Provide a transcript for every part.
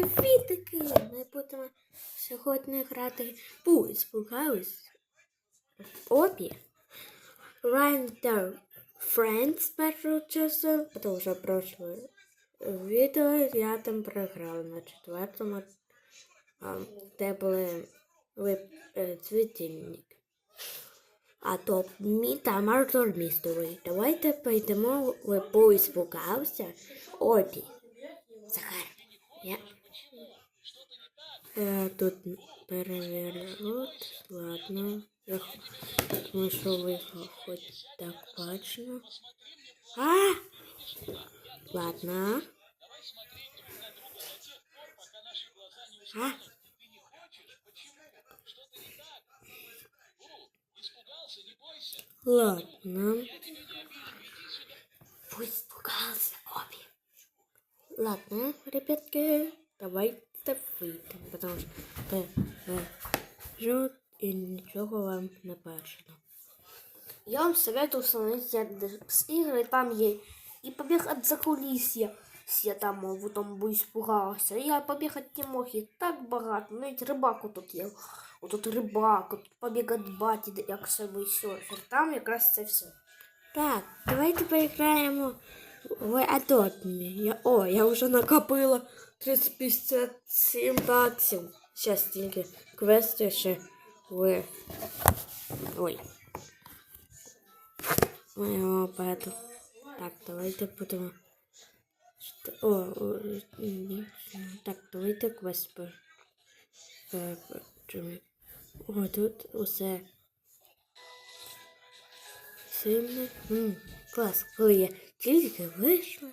Привітики! Ми будемо сьогодні грати у спугались обі. Random Friends першого часу, тому що прошлое відео я там програла на четвертому, де були е, цвітильник. А то та Мартор Містері. Давайте пойдемо в поїзд спугався обі. Захар, я Е, тут перевернут, ладно. Я х- Думаю, що ви хоч так бачно. А! Ладно. А? Ладно. Пусть пугался обе. Ладно, ребятки, давайте выйдем, потому что жут и ничего вам не бачено. Я вам советую установить Яндекс игры, там есть и побег от закулисья. Я там в тому бо испугався. Я побігати не мог, їх так багато. Навіть рибаку тут є. Отут рибак, от побіг від баті, як собі серфер. Там якраз це все. Так, давайте поиграем в Adopt Я, о, я уже накопила 357 баксів. Сейчас тільки квести ще в... Ой. Моего пету. Так, давайте будемо... Що- О, о, ні. Так, давайте квест по... по- по- чому? О, тут усе сильно. М, клас, коли я тільки вийшла.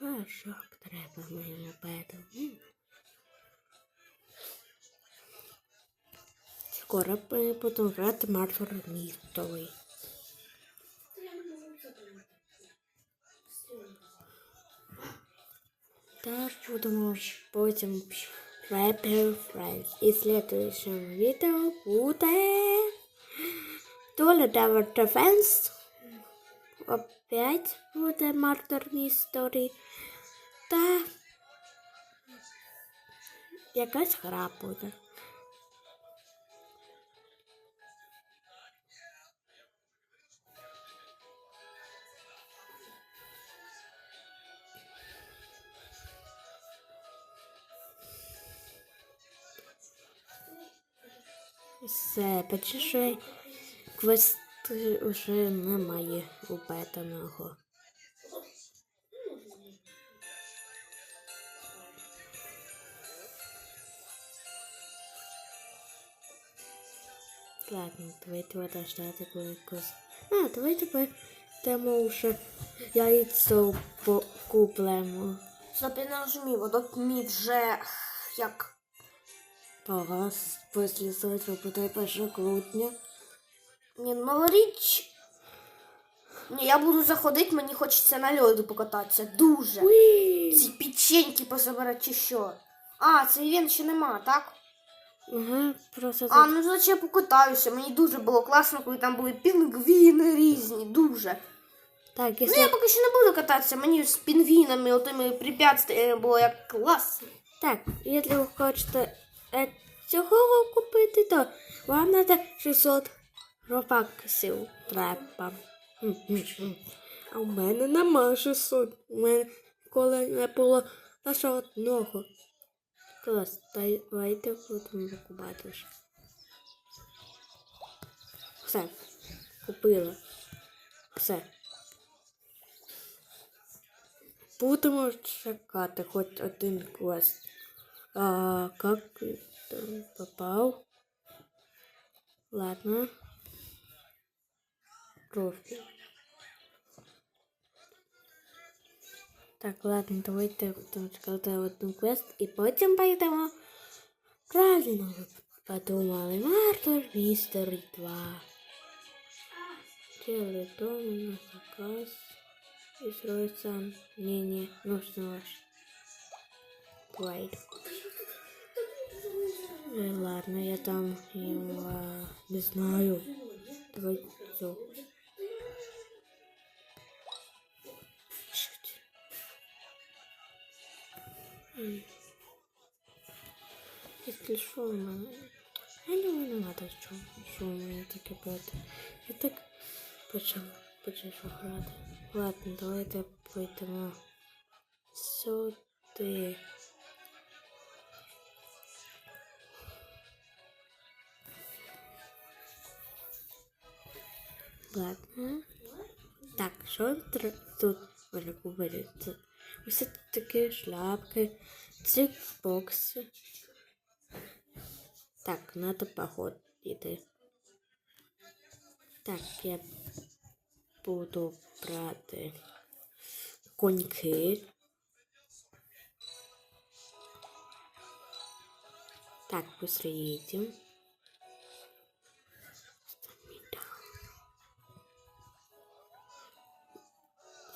Ну, а шок треба моєму пету. М. Скоро ми будемо грати Мартор містовий. Так, будемо потім Rapper Friends. І слідуючим відео буде... Толя Tower Defense. Опять буде Murder Mystery. Та якась гра буде. Все, почешай. Квест вже немає у бетаного. Ладно, давайте подождати коли квест. А, давайте пойдемо вже яйцо куплемо. Не розумію, от мій вже як Погас після завтра буде 1 грудня. Ні, новоріч. Ні, я буду заходити, мені хочеться на льоду покататися. Дуже. Ці печеньки позабирати чи що. А, це івент ще нема, так? Ага, просто А, ну значить я покатаюся. Мені дуже було класно, коли там були пінгвіни різні, дуже. так, Ну я поки що не буду кататися, мені з пінгвінами, отими препятствиями було як класно. Так, якщо ви хочете е, цього купити, то вам треба 600 робаксів треба. М-м-м. А у мене нема 600. У мене коли не було лише одного. Клас, давайте будемо купати. Все, купила. Все. Будемо чекати хоч один квест. А как там попал? Ладно. Трофи. Так, ладно, давайте будемо чекати один квест і потім поїдемо. Правильно ви подумали. Мартер Містер 2. Делай дом на заказ. И строить сам. Не-не, нужно ваш. Глайд. Э, ладно, я там его не знаю. Давай все. Якщо що, в мене... Я не винувата, що, що у мене таке брати. Я так почав, почав грати. Ладно, давайте пойдемо сюди. Ладно. Так, що тут може купити? Це ось такі шляпки, ці бокси. Так, надо походити. Так, я буду брати коньки. Так, быстро едем.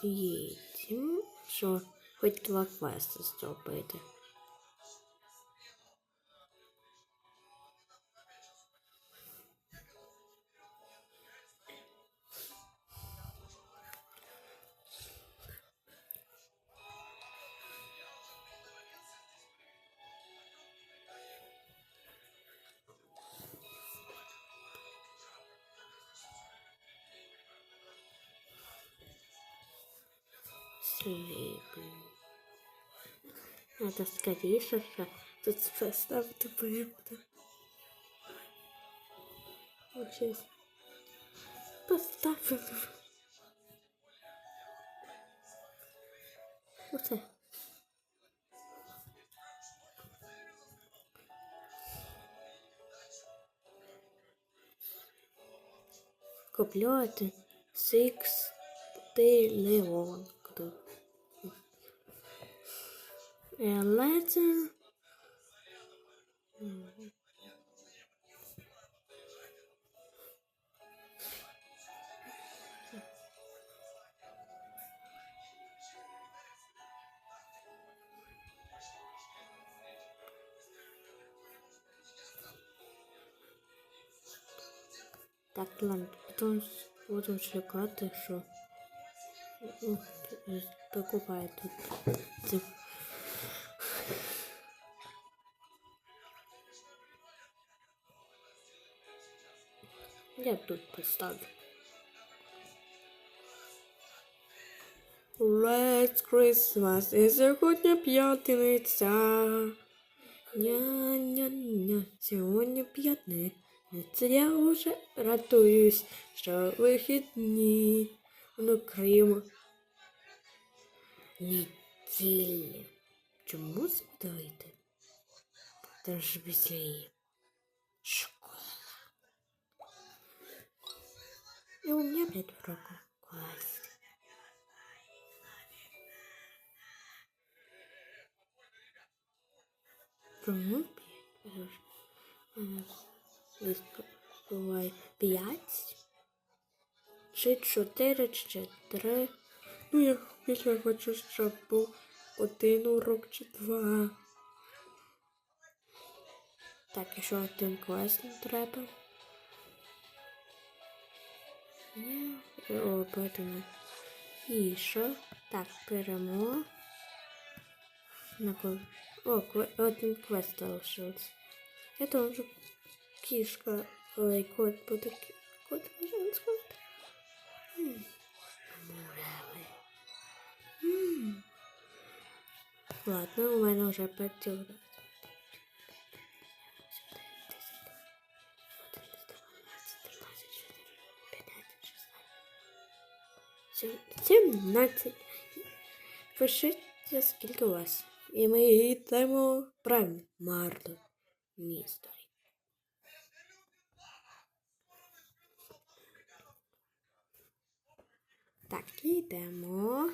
Їдемо, що хоч два квести зробити. Сліпим. Надо скоріше ще тут поставити порядок. От щас. Поставимо. Оце. Купляти Six Leon. Э, Letter. Так, ладно, потом вот он шоколад, ты что? Ну, покупает тут. Я тут поставлю. Let's Christmas і сьогодні п'ятниця. Ня-ня-ня, сьогодні п'ятниця. Я вже радуюсь, що вихідні. Ну, Крим. Неділі. Чому згадуєте? Та ж веселі. И у меня пять уроков в классе. Чому п'ять? Буває. Чи чотири, чи три. Ну, я більше хочу, щоб був один урок чи два. Так, і що один клас не треба? Ні, О, поэтому. І що? Так, беремо. На кол... О, кве- один квест залишився. Я тоже кішка. Ой, кот буде кі- кот може сказати. М, Муравель. М. Ладно, у мене вже п'ятюра. Сімнадцять. Пишіть, скільки у вас. І ми йдемо правильно. Мардо. Місто. Так, йдемо.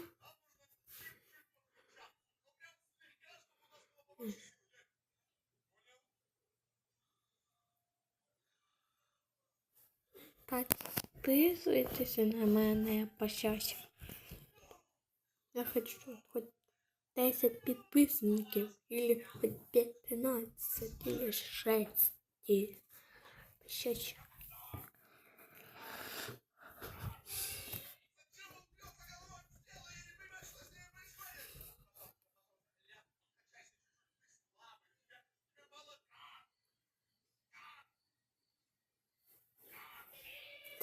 Підписуйтеся на мене по щастю. Я хочу хоч 10 підписників, или хоч 15, или 6. Щастя.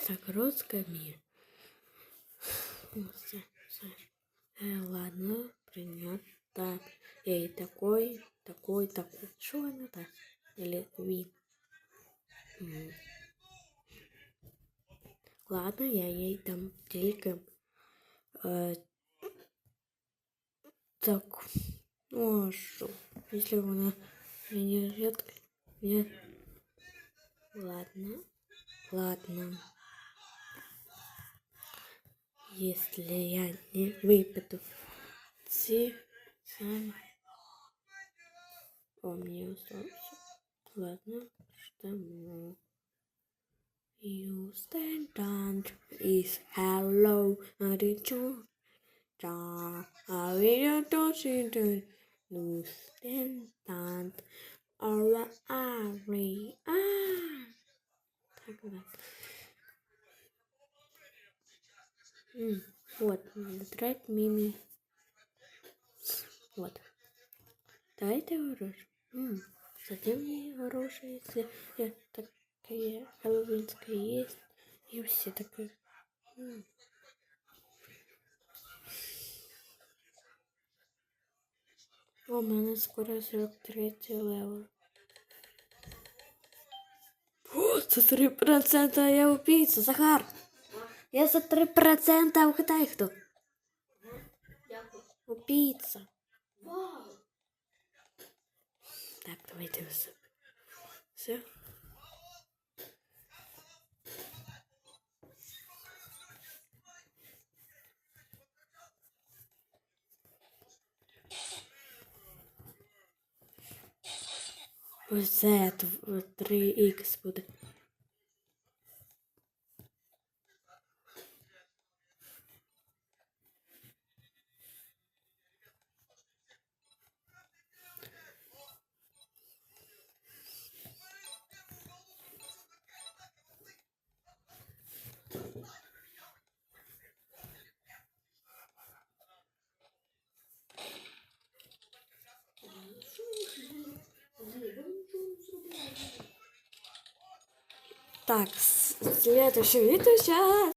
загрузками. Ну, всё, всё. Э, ладно, принято. Эй, такой, такой, такой. Что она так? Или ви? М. Ладно, я ей дам тільки. Е, так. Ну, а що? Якщо вона мені рідко. Мне... Ладно. Ладно. Если я не выпаду ці сами. О, мне остался. Ладно, ждем. You stand on is hello, I did you. Da, I will don't see the you stand on or I ah. Так вот. Вот, трек мими. Вот. Дайте гроші. М, Зачем мне гроші, если я такая хэллоуинская есть, и все такие. М. У мене скоро 43 левел. О, це 3% я убийца, Захар! Я за 3% угадай хто. Дякую. Убийца. Так, давайте все. Все. Ось це 3х буде. Так, с- следующее видео сейчас.